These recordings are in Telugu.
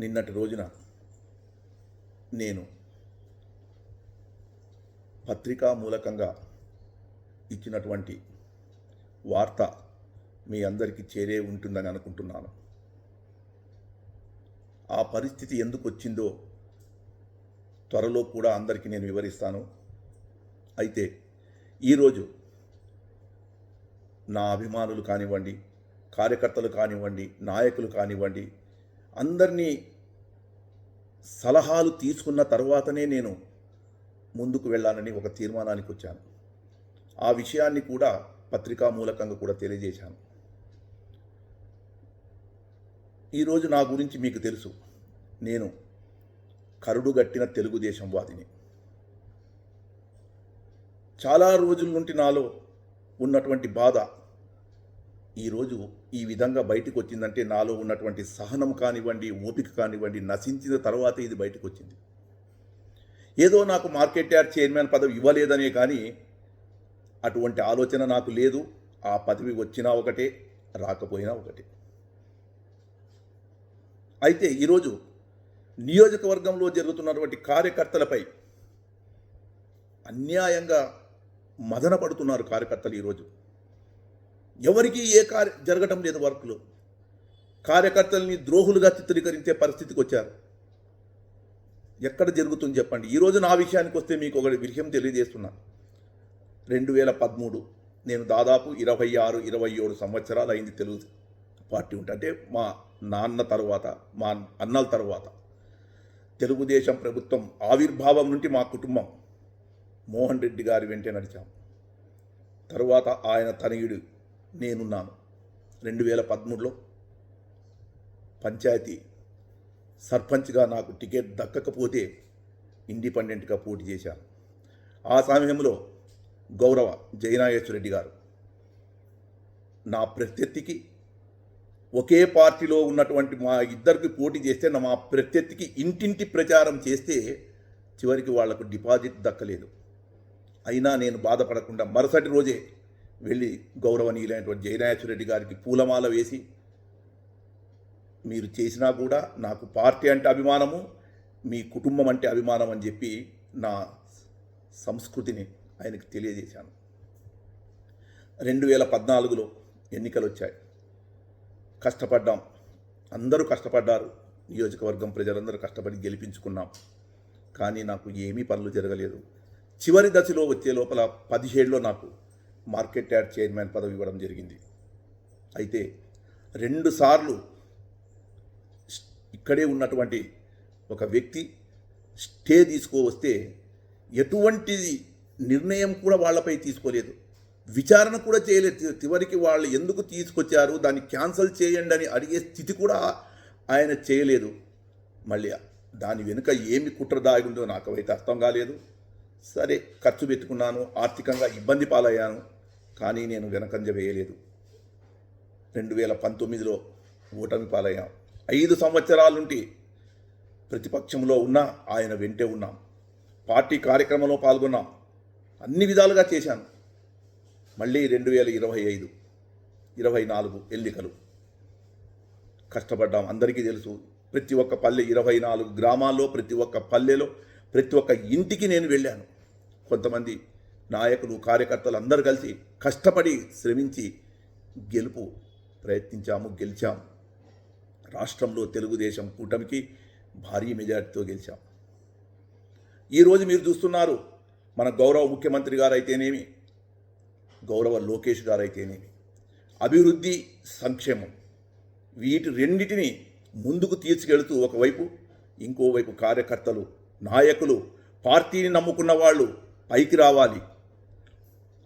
నిన్నటి రోజున నేను పత్రికా మూలకంగా ఇచ్చినటువంటి వార్త మీ అందరికీ చేరే ఉంటుందని అనుకుంటున్నాను. ఆ పరిస్థితి ఎందుకు వచ్చిందో త్వరలో కూడా అందరికీ నేను వివరిస్తాను. అయితే ఈరోజు నా అభిమానులు కానివ్వండి కార్యకర్తలు కానివ్వండి నాయకులు కానివ్వండి అందరినీ సలహాలు తీసుకున్న తర్వాతనే నేను ముందుకు వెళ్ళాలని ఒక తీర్మానానికి వచ్చాను. ఆ విషయాన్ని కూడా పత్రికా మూలకంగా కూడా తెలియజేశాను. ఈరోజు నా గురించి మీకు తెలుసు. నేను కరుడుగట్టిన తెలుగుదేశం వాదిని. చాలా రోజుల నుండి నాలో ఉన్నటువంటి బాధ ఈరోజు ఈ విధంగా బయటకు వచ్చిందంటే నాలో ఉన్నటువంటి సహనం కానివ్వండి ఓపిక కానివ్వండి నశించిన తర్వాత ఇది బయటకు వచ్చింది ఏదో నాకు మార్కెట్ యార్డ్ చైర్మన్ పదవి ఇవ్వలేదనే కానీ అటువంటి ఆలోచన నాకు లేదు. ఆ పదవి వచ్చినా ఒకటే రాకపోయినా ఒకటే. అయితే ఈరోజు నియోజకవర్గంలో జరుగుతున్నటువంటి కార్యకర్తలపై అన్యాయంగా మదన పడుతున్నారు కార్యకర్తలు ఈరోజు. ఎవరికి ఏ కార్య జరగటం లేదు వర్క్లో. కార్యకర్తల్ని ద్రోహులుగా చిత్రీకరించే పరిస్థితికి వచ్చారు. ఎక్కడ జరుగుతుంది చెప్పండి. ఈరోజు నా విషయానికి వస్తే మీకు ఒకటి విషయం తెలియజేస్తున్నా. రెండు వేల పదమూడు నేను దాదాపు ఇరవై ఆరు ఇరవై ఏడు సంవత్సరాలు అయింది తెలుగు పార్టీ ఉంటే. అంటే మా నాన్న తర్వాత మా అన్నల తర్వాత. తెలుగుదేశం ప్రభుత్వం ఆవిర్భావం నుండి మా కుటుంబం మోహన్ రెడ్డి గారి వెంటే నడిచాం. తరువాత ఆయన తనయుడు నేనున్నాను. రెండు వేల పదమూడులో పంచాయతీ సర్పంచ్గా నాకు టికెట్ దక్కకపోతే ఇండిపెండెంట్గా పోటీ చేశాను. ఆ సమయంలో గౌరవ జయనాగేశ్వరరెడ్డి గారు నా ప్రత్యర్థికి ఒకే పార్టీలో ఉన్నటువంటి మా ఇద్దరికి పోటీ చేస్తే నా మా ప్రత్యర్థికి ఇంటింటి ప్రచారం చేస్తే చివరికి వాళ్ళకు డిపాజిట్ దక్కలేదు. అయినా నేను బాధపడకుండా మరుసటి రోజే వెళ్ళి గౌరవనీయులైనటువంటి జయనాగేశ్వర రెడ్డి గారికి పూలమాల వేసి మీరు చేసినా కూడా నాకు పార్టీ అంటే అభిమానము మీ కుటుంబం అంటే అభిమానం అని చెప్పి నా సంస్కృతిని ఆయనకు తెలియజేశాను. రెండు వేల పద్నాలుగులో ఎన్నికలు వచ్చాయి కష్టపడ్డాం. అందరూ కష్టపడ్డారు. నియోజకవర్గం ప్రజలందరూ కష్టపడి గెలిపించుకున్నాం. కానీ నాకు ఏమీ పనులు జరగలేదు. చివరి దశలో వచ్చే లోపల పదిహేడులో నాకు మార్కెట్ యార్డ్ చైర్మన్ పదవి ఇవ్వడం జరిగింది. అయితే రెండుసార్లు ఇక్కడే ఉన్నటువంటి ఒక వ్యక్తి స్టే తీసుకువస్తే ఎటువంటి నిర్ణయం కూడా వాళ్ళపై తీసుకోలేదు. విచారణ కూడా చేయలేదు. చివరికి వాళ్ళు ఎందుకు తీసుకొచ్చారు? దాన్ని క్యాన్సిల్ చేయండి అని అడిగే స్థితి కూడా ఆయన చేయలేదు. మళ్ళీ దాని వెనుక ఏమి కుట్ర దాగి ఉందో నాకు అయితే అర్థం కాలేదు. సరే ఖర్చు పెట్టుకున్నాను ఆర్థికంగా ఇబ్బంది పాలయ్యాను. కానీ నేను వెనకంజ వేయలేదు. రెండు వేల పంతొమ్మిదిలో ఓటమి పాలయ్యాం. ఐదు సంవత్సరాలుంటి ప్రతిపక్షంలో ఉన్నా ఆయన వెంటే ఉన్నాం. పార్టీ కార్యక్రమంలో పాల్గొన్నాం. అన్ని విధాలుగా చేశాను. మళ్ళీ రెండు వేల ఇరవై ఐదు ఇరవై నాలుగు ఎన్నికలు. కష్టపడ్డాం. అందరికీ తెలుసు ప్రతి ఒక్క పల్లె ఇరవై నాలుగు గ్రామాల్లో ప్రతి ఒక్క పల్లెలో ప్రతి ఒక్క ఇంటికి నేను వెళ్ళాను. కొంతమంది నాయకులు కార్యకర్తలు అందరూ కలిసి కష్టపడి శ్రమించి గెలుపు ప్రయత్నించాము గెలిచాము రాష్ట్రంలో తెలుగుదేశం కూటమికి భారీ మెజార్టీతో గెలిచాం. ఈరోజు మీరు చూస్తున్నారు మన గౌరవ ముఖ్యమంత్రి గారు అయితేనేమి గౌరవ లోకేష్ గారు అయితేనేమి అభివృద్ధి సంక్షేమం వీటి రెండింటిని ముందుకు తీసుకెళ్తూ ఒకవైపు ఇంకోవైపు కార్యకర్తలు నాయకులు పార్టీని నమ్ముకున్న వాళ్ళు పైకి రావాలి.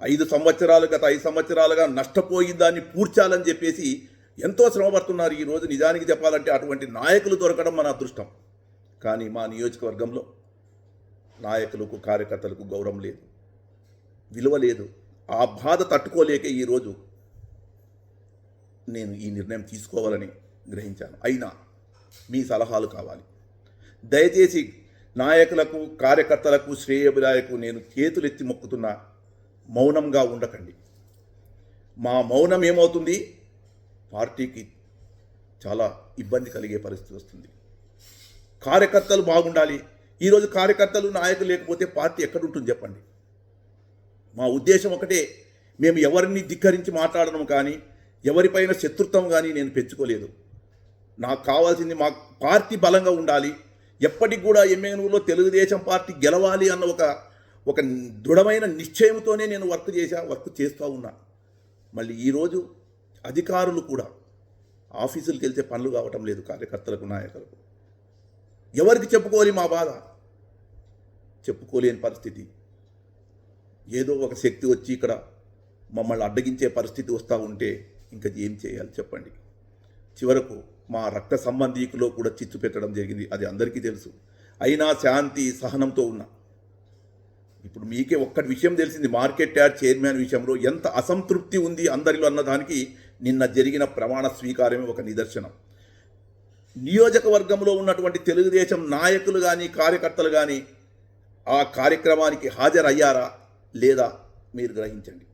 ఐదు సంవత్సరాలు గత ఐదు సంవత్సరాలుగా నష్టపోయిన దాన్ని పూడ్చాలని చెప్పేసి ఎంతో శ్రమపడుతున్నారు. ఈరోజు నిజానికి చెప్పాలంటే అటువంటి నాయకులు దొరకడం మన అదృష్టం. కానీ మా నియోజకవర్గంలో నాయకులకు కార్యకర్తలకు గౌరవం లేదు విలువ లేదు. ఆ బాధ తట్టుకోలేక ఈరోజు నేను ఈ నిర్ణయం తీసుకోవాలని గ్రహించాను. అయినా మీ సలహాలు కావాలి. దయచేసి నాయకులకు కార్యకర్తలకు శ్రేయభిలాయకు నేను చేతులెత్తి మొక్కుతున్నా. మౌనంగా ఉండకండి. మా మౌనం ఏమవుతుంది? పార్టీకి చాలా ఇబ్బంది కలిగే పరిస్థితి వస్తుంది. కార్యకర్తలు బాగుండాలి. ఈరోజు కార్యకర్తలు నాయకులు లేకపోతే పార్టీ ఎక్కడుంటుంది చెప్పండి. మా ఉద్దేశం ఒకటే మేము ఎవరిని ధిక్కరించి మాట్లాడడం కానీ ఎవరిపైన శత్రుత్వం కానీ నేను పెంచుకోలేదు. నాకు కావాల్సింది మా పార్టీ బలంగా ఉండాలి. ఎప్పటికి కూడా ఎమ్మెన్యూలో తెలుగుదేశం పార్టీ గెలవాలి అన్న ఒక ఒక దృఢమైన నిశ్చయంతోనే నేను వర్క్ చేశా వర్క్ చేస్తూ ఉన్నా. మళ్ళీ ఈరోజు అధికారులు కూడా ఆఫీసులకు వెళ్తే పనులు కావటం లేదు కార్యకర్తలకు నాయకులకు. ఎవరికి చెప్పుకోవాలి మా బాధ? చెప్పుకోలేని పరిస్థితి. ఏదో ఒక శక్తి వచ్చి ఇక్కడ మమ్మల్ని అడ్డగించే పరిస్థితి వస్తూ ఉంటే ఇంకా ఏం చేయాలి చెప్పండి. చివరకు మా రక్త సంబంధీకులో కూడా చిచ్చు పెట్టడం జరిగింది అది అందరికీ తెలుసు. అయినా శాంతి సహనంతో ఉన్నా. ఇప్పుడు మీకే ఒక్కటి విషయం తెలిసింది మార్కెట్ యార్డ్ చైర్మన్ విషయంలో ఎంత అసంతృప్తి ఉంది అందరిలో అన్నదానికి నిన్న జరిగిన ప్రమాణ స్వీకారమే ఒక నిదర్శనం. నియోజకవర్గంలో ఉన్నటువంటి తెలుగుదేశం నాయకులు కానీ కార్యకర్తలు కానీ ఆ కార్యక్రమానికి హాజరయ్యారా లేదా మీరు గ్రహించండి.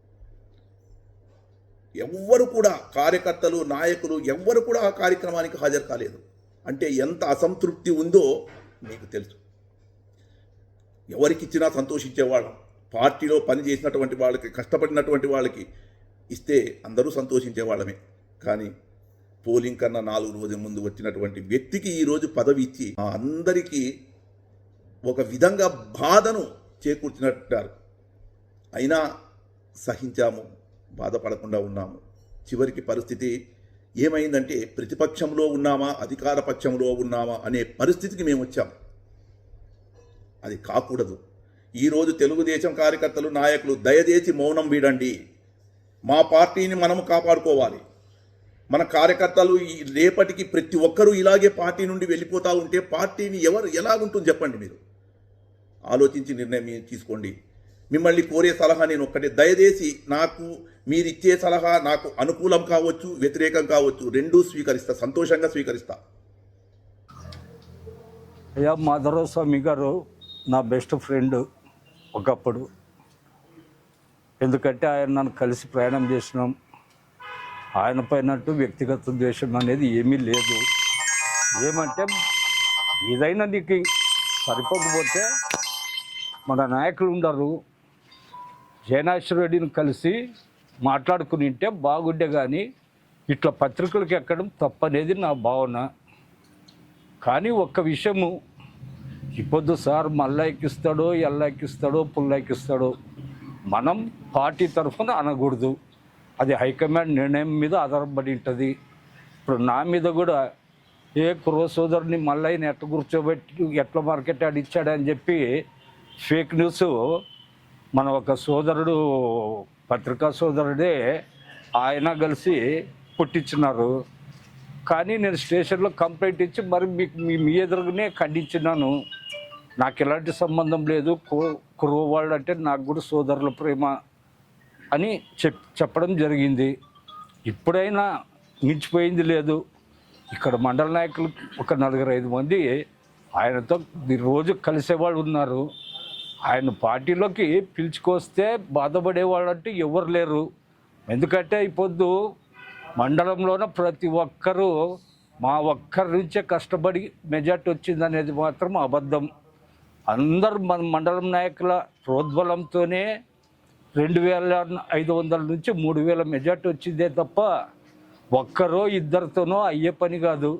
ఎవ్వరు కూడా కార్యకర్తలు నాయకులు ఎవ్వరు కూడా ఆ కార్యక్రమానికి హాజరు కాలేదు. అంటే ఎంత అసంతృప్తి ఉందో మీకు తెలుసు. ఎవరికి ఇచ్చినా సంతోషించేవాళ్ళం. పార్టీలో పనిచేసినటువంటి వాళ్ళకి కష్టపడినటువంటి వాళ్ళకి ఇస్తే అందరూ సంతోషించేవాళ్ళమే. కానీ పోలింగ్ కన్నా నాలుగు రోజుల ముందు వచ్చినటువంటి వ్యక్తికి ఈరోజు పదవి ఇచ్చి అందరికీ ఒక విధంగా బాధను చేకూర్చినట్టారు అయినా సహించాము బాధపడకుండా ఉన్నాము. చివరికి పరిస్థితి ఏమైందంటే ప్రతిపక్షంలో ఉన్నామా అధికార పక్షంలో ఉన్నామా అనే పరిస్థితికి మేము వచ్చాం. అది కాకూడదు. ఈరోజు తెలుగుదేశం కార్యకర్తలు నాయకులు దయచేసి మౌనం వీడండి. మా పార్టీని మనము కాపాడుకోవాలి. మన కార్యకర్తలు ఈ రేపటికి ప్రతి ఒక్కరూ ఇలాగే పార్టీ నుండి వెళ్ళిపోతూ ఉంటే పార్టీని ఎవరు ఎలాగుంటుంది చెప్పండి మీరు? ఆలోచించి నిర్ణయం తీసుకోండి. మిమ్మల్ని కోరే సలహా నేను ఒక్కటే. దయచేసి నాకు మీరు ఇచ్చే సలహా నాకు అనుకూలం కావచ్చు వ్యతిరేకం కావచ్చు రెండూ స్వీకరిస్తా సంతోషంగా స్వీకరిస్తా. అయ్యా మాధవరావు స్వామి గారు నా బెస్ట్ ఫ్రెండ్ ఒకప్పుడు. ఎందుకంటే ఆయన నన్ను కలిసి ప్రయాణం చేసినాం. ఆయన పైనట్టు వ్యక్తిగత ద్వేషం అనేది ఏమీ లేదు. ఏమంటే ఏదైనా నీకు సరిపోకపోతే మన నాయకులు ఉండరు. జయనాశ్వర రెడ్డిని కలిసి మాట్లాడుకుని ఉంటే బాగుండే కానీ ఇట్లా పత్రికలకు ఎక్కడం తప్పనేది నా భావన. కానీ ఒక్క విషయము ఇప్పొద్దు సార్ మళ్ళా ఎక్కిస్తాడో ఎల్ల ఎక్కిస్తాడో పుల్ల ఎక్కిస్తాడో మనం పార్టీ తరఫున అనకూడదు. అది హైకమాండ్ నిర్ణయం మీద ఆధారపడి ఉంటుంది. ఇప్పుడు నా మీద కూడా ఏ కుర్ర సోదరుని మళ్ళీ ఎట్లా కూర్చోబెట్టి ఎట్లా మార్కెట్ ఆడిచ్చాడని చెప్పి ఫేక్ న్యూస్ మన ఒక సోదరుడు పత్రికా సోదరుడే ఆయన కలిసి పుట్టించినారు కానీ నేను స్టేషన్లో కంప్లైంట్ ఇచ్చి మరి మీకు మీ మీ ఎదురుగానే ఖండించినాను. నాకు ఎలాంటి సంబంధం లేదు. కురువ వాళ్ళు అంటే నాకు కూడా సోదరుల ప్రేమ అని చెప్ చెప్పడం జరిగింది. ఇప్పుడైనా మించిపోయింది లేదు. ఇక్కడ మండల నాయకులు ఒక నలుగురు ఐదు మంది ఆయనతో రోజు కలిసేవాళ్ళు ఉన్నారు. ఆయన పార్టీలోకి పిలుచుకొస్తే బాధపడేవాళ్ళు అంటే ఎవరు లేరు. ఎందుకంటే ఈ పొద్దు మండలంలోన ప్రతి ఒక్కరూ మా ఒక్కరి నుంచే కష్టపడి మెజార్టీ వచ్చిందనేది మాత్రం అబద్ధం. అందరు మన మండలం నాయకుల ప్రోద్బలంతోనే రెండు వేల ఐదు వందల నుంచి మూడు వేల మెజార్టీ వచ్చిందే తప్ప ఒక్కరో ఇద్దరితోనో అయ్యే పని కాదు.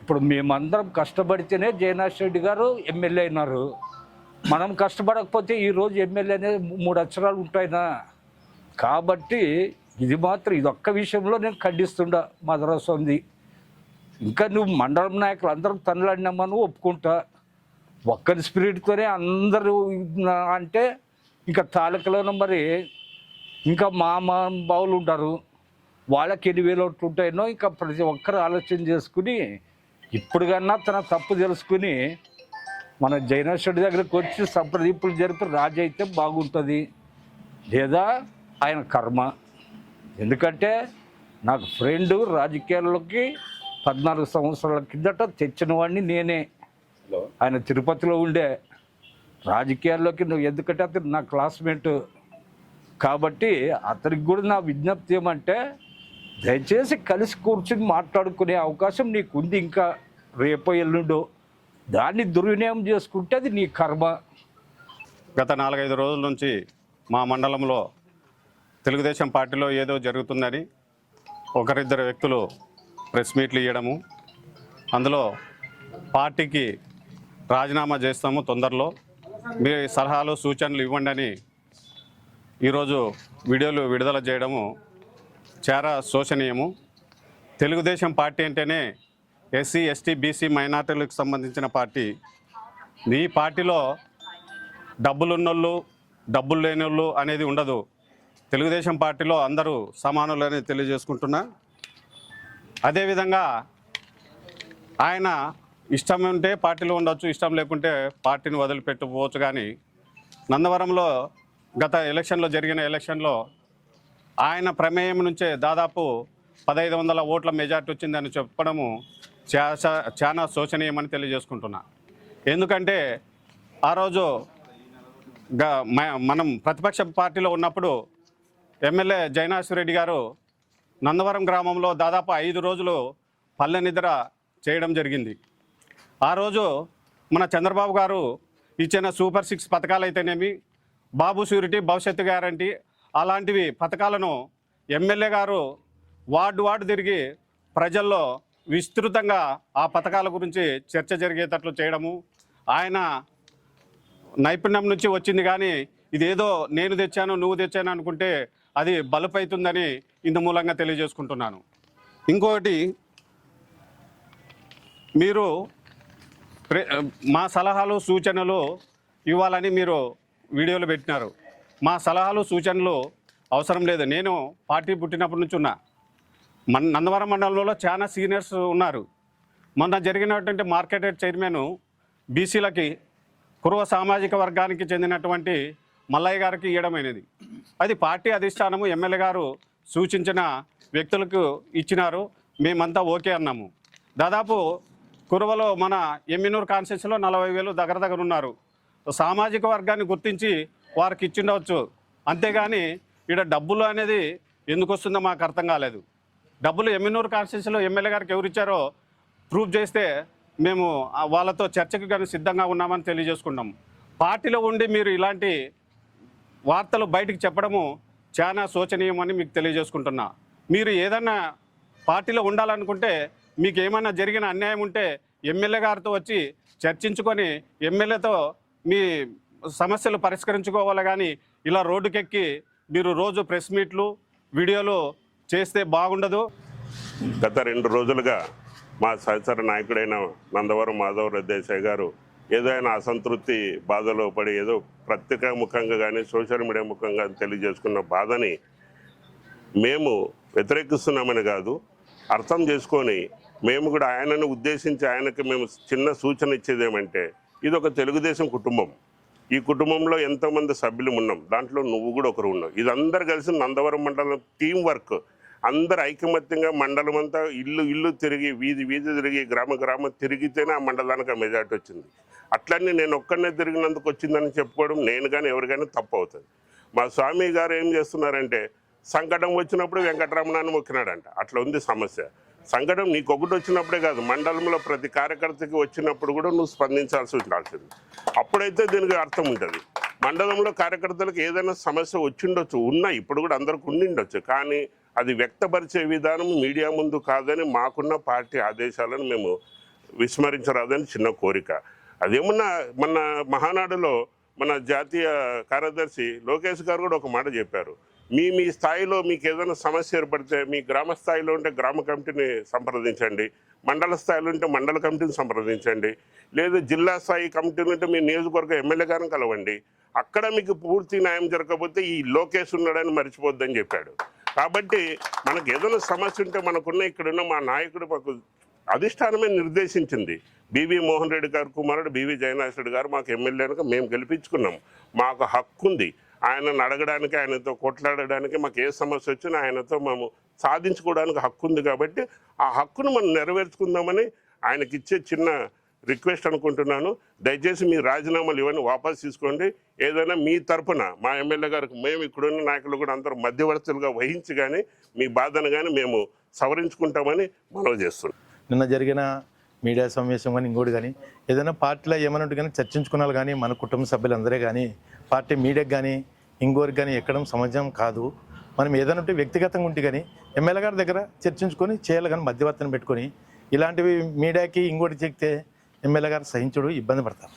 ఇప్పుడు మేమందరం కష్టపడితేనే జయనాథ్ రెడ్డి గారు ఎమ్మెల్యే అయినారు. మనం కష్టపడకపోతే ఈరోజు ఎమ్మెల్యే అనేది మూడు అక్షరాలు ఉంటాయినా. కాబట్టి ఇది మాత్రం ఇది ఒక్క విషయంలో నేను ఖండిస్తుండా మదరస్వామిది ఇంకా నువ్వు మండలం నాయకులు అందరం తనలాడినామని ఒప్పుకుంటా. ఒక్కరి స్పిరిట్తోనే అందరూ అంటే ఇంకా తాలూకాలోనూ మరి ఇంకా మా మా బావులు ఉంటారు. వాళ్ళకి ఎన్ని వేలు ఒకటి ఉంటాయనో ఇంకా ప్రతి ఒక్కరు ఆలోచన చేసుకుని ఇప్పుడు కన్నా తన తప్పు తెలుసుకుని మన జైనేశ్వరుడి దగ్గరికి వచ్చి సంప్రదింపులు జరిపి రాజు అయితే బాగుంటుంది. లేదా ఆయన కర్మ. ఎందుకంటే నాకు ఫ్రెండు రాజకీయాల్లోకి పద్నాలుగు సంవత్సరాల కిందట తెచ్చిన వాడిని నేనే. ఆయన తిరుపతిలో ఉండే రాజకీయాల్లోకి నువ్వు ఎందుకంటే అతను నా క్లాస్మేట్ కాబట్టి అతనికి కూడా నా విజ్ఞప్తి ఏమంటే దయచేసి కలిసి కూర్చుని మాట్లాడుకునే అవకాశం నీకు ఉంది ఇంకా రేపో ఎల్లుండో. దాన్ని దుర్వినియోగం చేసుకుంటే అది నీ కర్మ. గత నాలుగైదు రోజుల నుంచి మా మండలంలో తెలుగుదేశం పార్టీలో ఏదో జరుగుతుందని ఒకరిద్దరు వ్యక్తులు ప్రెస్ మీట్లు ఇవ్వడము అందులో పార్టీకి రాజీనామా చేస్తాము తొందరలో. మీ సలహాలు సూచనలు ఇవ్వండి అని ఈరోజు వీడియోలు విడుదల చేయడము చాలా శోచనీయము తెలుగుదేశం పార్టీ అంటేనే ఎస్సీ ఎస్టీ బీసీ మైనార్టీలకు సంబంధించిన పార్టీ. ఈ పార్టీలో డబ్బులున్నోళ్ళు డబ్బులు లేనోళ్ళు అనేది ఉండదు. తెలుగుదేశం పార్టీలో అందరూ సమానులని తెలియజేసుకుంటున్నా. అదేవిధంగా ఆయన ఇష్టం ఉంటే పార్టీలో ఉండొచ్చు ఇష్టం లేకుంటే పార్టీని వదిలిపెట్టుకోవచ్చు. కానీ నందవరంలో గత ఎలక్షన్లో జరిగిన ఎలక్షన్లో ఆయన ప్రమేయం నుంచే దాదాపు పదహైదు వందల ఓట్ల మెజార్టీ వచ్చిందని చెప్పడము చా చాలా శోచనీయమని తెలియజేసుకుంటున్నా. ఎందుకంటే ఆ రోజు గ- మ- మనం ప్రతిపక్ష పార్టీలో ఉన్నప్పుడు ఎమ్మెల్యే జైనాశ్వరెడ్డి గారు నందవరం గ్రామంలో దాదాపు ఐదు రోజులు పల్లె నిద్ర చేయడం జరిగింది. ఆ రోజు మన చంద్రబాబు గారు ఇచ్చిన సూపర్ సిక్స్ పథకాలు అయితేనేమి బాబు షూరిటీ భవిష్యత్తు గ్యారంటీ అలాంటివి పథకాలను ఎమ్మెల్యే గారు వార్డు వార్డు తిరిగి ప్రజల్లో విస్తృతంగా ఆ పథకాల గురించి చర్చ జరిగేటట్లు చేయడము ఆయన నైపుణ్యం నుంచి వచ్చింది కానీ ఇదేదో నేను తెచ్చాను నువ్వు తెచ్చాను అనుకుంటే అది బలుపైతుందని ఇందు మూలంగా తెలియజేసుకుంటున్నాను. ఇంకొకటి మీరు మా సలహాలు సూచనలు ఇవ్వాలని మీరు వీడియోలు పెట్టినారు. మా సలహాలు సూచనలు అవసరం లేదు. నేను పార్టీ పుట్టినప్పటి నుంచి ఉన్నా. మన నందవరం మండలంలో చాలా సీనియర్స్ ఉన్నారు. మొన్న జరిగినటువంటి మార్కెట్ చైర్మన్ బీసీలకి కురువ సామాజిక వర్గానికి చెందినటువంటి మల్లయ్య గారికి ఇవ్వడమైనది అది పార్టీ అధిష్టానము ఎమ్మెల్యే గారు సూచించిన వ్యక్తులకు ఇచ్చినారు. మేమంతా ఓకే అన్నాము. దాదాపు కురవలో మన ఎమ్మినూరు కాన్స్టిట్యూన్సీలో నలభై వేలు దగ్గర దగ్గర ఉన్నారు. సామాజిక వర్గాన్ని గుర్తించి వారికి ఇచ్చిండవచ్చు. అంతేగాని ఇక్కడ డబ్బులు అనేది ఎందుకు వస్తుందో మాకు అర్థం కాలేదు. డబ్బులు ఎమ్మినూరు కాన్స్టిట్యూన్సీలో ఎమ్మెల్యే గారికి ఎవరు ఇచ్చారో ప్రూఫ్ చేస్తే మేము వాళ్ళతో చర్చకు కానీ సిద్ధంగా ఉన్నామని తెలియజేసుకున్నాం పార్టీలో ఉండి మీరు ఇలాంటి వార్తలు బయటికి చెప్పడము చాలా శోచనీయమని మీకు తెలియజేసుకుంటున్నా. మీరు ఏదన్నా పార్టీలో ఉండాలనుకుంటే మీకు ఏమైనా జరిగిన అన్యాయం ఉంటే ఎమ్మెల్యే గారితో వచ్చి చర్చించుకొని ఎమ్మెల్యేతో మీ సమస్యలు పరిష్కరించుకోవాలి కానీ ఇలా రోడ్డుకెక్కి మీరు రోజు ప్రెస్ మీట్లు వీడియోలు చేస్తే బాగుండదు. గత రెండు రోజులుగా మా సహచర నాయకుడైన నందవరం మాధవ్ దేశాయ్ గారు ఏదో ఆయన అసంతృప్తి బాధలో పడి ఏదో ప్రత్యేక ముఖంగా కానీ సోషల్ మీడియా ముఖంగా తెలియజేసుకున్న బాధని మేము వ్యతిరేకిస్తున్నామని కాదు అర్థం చేసుకొని మేము కూడా ఆయనను ఉద్దేశించి ఆయనకి మేము చిన్న సూచన ఇచ్చేది ఏమంటే ఇది ఒక తెలుగుదేశం కుటుంబం. ఈ కుటుంబంలో ఎంతోమంది సభ్యులు ఉన్నాం. దాంట్లో నువ్వు కూడా ఒకరు ఉన్నావు. ఇదందరు కలిసి నందవరం మండలం టీం వర్క్. అందరు ఐకమత్యంగా మండలం అంతా ఇల్లు ఇల్లు తిరిగి వీధి వీధి తిరిగి గ్రామ గ్రామం తిరిగితేనే ఆ మండలానికి ఆ మెజార్టీ వచ్చింది. అట్లనే నేను ఒక్కడనే తిరిగినందుకు వచ్చిందని చెప్పుకోవడం నేను కానీ ఎవరు కానీ తప్పు అవుతుంది. మా స్వామి గారు ఏం చేస్తున్నారంటే సంకటం వచ్చినప్పుడు వెంకటరమణాన్ని మొక్కినాడంట. అట్లా ఉంది సమస్య. సంకటం నీకు ఒకటి వచ్చినప్పుడే కాదు మండలంలో ప్రతి కార్యకర్తకి వచ్చినప్పుడు కూడా నువ్వు స్పందించాల్సి ఉండాల్సింది. అప్పుడైతే దీనికి అర్థం ఉంటుంది. మండలంలో కార్యకర్తలకు ఏదైనా సమస్య వచ్చిండొచ్చు ఉన్నాయి ఇప్పుడు కూడా అందరికి ఉండిండొచ్చు. కానీ అది వ్యక్తపరిచే విధానం మీడియా ముందు కాదని మాకున్న పార్టీ ఆదేశాలను మేము విస్మరించరాదని చిన్న కోరిక. అదేమన్నా మన మహానాడులో మన జాతీయ కార్యదర్శి లోకేష్ గారు కూడా ఒక మాట చెప్పారు. మీ మీ స్థాయిలో మీకు ఏదైనా సమస్య ఏర్పడితే మీ గ్రామ స్థాయిలో ఉంటే గ్రామ కమిటీని సంప్రదించండి. మండల స్థాయిలో ఉంటే మండల కమిటీని సంప్రదించండి. లేదు జిల్లా స్థాయి కమిటీ ఉంటే మీ నియోజకవర్గ ఎమ్మెల్యే గారిని కలవండి. అక్కడ మీకు పూర్తి న్యాయం జరగకపోతే ఈ లోకేష్ ఉన్నాడని మర్చిపోద్దని చెప్పాడు. కాబట్టి మనకు ఏదైనా సమస్య ఉంటే మనకున్న ఇక్కడున్న మా నాయకుడు మాకు అధిష్టానమే నిర్దేశించింది. బీవీ మోహన్ రెడ్డి గారు కుమారుడు బీవీ జయనాథ్ రెడ్డి గారు మాకు ఎమ్మెల్యేనుగా మేము గెలిపించుకున్నాం. మాకు హక్కు ఉంది ఆయనను అడగడానికి ఆయనతో కొట్లాడడానికి మాకు ఏ సమస్య వచ్చినా ఆయనతో మేము సాధించుకోవడానికి హక్కు ఉంది కాబట్టి ఆ హక్కును మనం నెరవేర్చుకుందామని ఆయనకి ఇచ్చే చిన్న రిక్వెస్ట్ అనుకుంటున్నాను. దయచేసి మీ రాజీనామాలు ఇవన్నీ వాపసు తీసుకోండి. ఏదైనా మీ తరపున మా ఎమ్మెల్యే గారికి మేము ఇక్కడున్న నాయకులు కూడా అందరూ మధ్యవర్తులుగా వహించి కానీ మీ బాధను కానీ మేము సవరించుకుంటామని మనవి చేస్తున్నాం. నిన్న జరిగిన మీడియా సమావేశం కానీ ఇంకోటి కానీ ఏదైనా పార్టీలో ఏమైనా కానీ చర్చించుకున్నారు కానీ మన కుటుంబ సభ్యులందరే కానీ పార్టీ మీడియాకి కానీ ఇంకోరికి కానీ ఎక్కడం సమాజం కాదు. మనం ఏదైనా ఉంటే వ్యక్తిగతంగా ఉంటే కానీ ఎమ్మెల్యే గారి దగ్గర చర్చించుకొని చేయాలి కానీ మధ్యవర్తన పెట్టుకొని ఇలాంటివి మీడియాకి ఇంకోటి చెప్తే ఎమ్మెల్యే గారు సహించుడు ఇబ్బంది పడతారు.